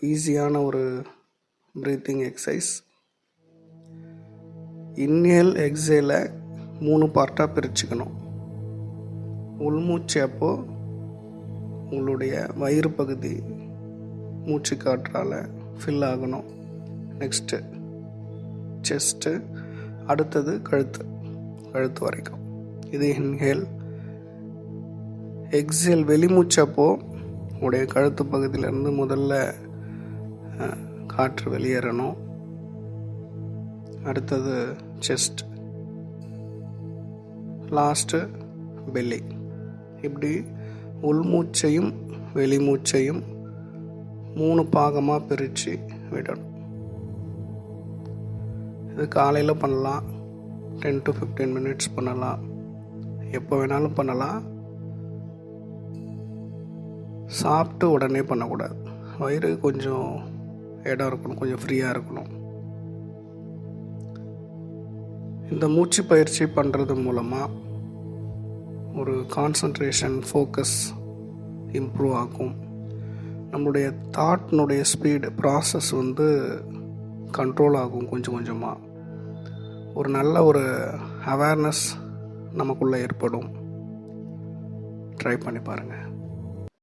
ஈஸியான ஒரு breathing exercise inhale எக்ஸேல மூணு பார்ட்டாக பிரிச்சுக்கணும். உள்மூச்சு அப்போது உங்களுடைய வயிறு பகுதி மூச்சு காற்றால் ஃபில் ஆகணும். நெக்ஸ்ட்டு செஸ்ட்டு அடுத்தது கழுத்து கழுத்து வரைக்கும். இது இன்ஹேல் எக்ஸேல் வெளிமூச்சப்போ உடைய கழுத்து பகுதியிலேருந்து முதல்ல காற்று வெளியேறணும். அடுத்தது செஸ்ட் லாஸ்ட்டு பெல்லி இப்படி உள்மூச்சையும் வெளிமூச்சையும் மூணு பாகமாக பிரித்து விடணும். இது காலையில் பண்ணலாம். டென் டு ஃபிஃப்டீன் மினிட்ஸ் பண்ணலாம். எப்போ வேணாலும் பண்ணலாம். சாப்பிட்டு உடனே பண்ணக்கூடாது. வயிறு கொஞ்சம் இடம் இருக்கணும் கொஞ்சம் ஃப்ரீயாக இருக்கணும். இந்த மூச்சு பயிற்சி பண்ணுறது மூலமாக ஒரு கான்சன்ட்ரேஷன் ஃபோக்கஸ் இம்ப்ரூவ் ஆகும். நம்மளுடைய தாட்னுடைய ஸ்பீடு ப்ராசஸ் வந்து கண்ட்ரோல் ஆகும் கொஞ்சம் கொஞ்சமாக ஒரு நல்ல ஒரு அவேர்னஸ் நமக்குள்ளே ஏற்படும். ட்ரை பண்ணி பாருங்கள்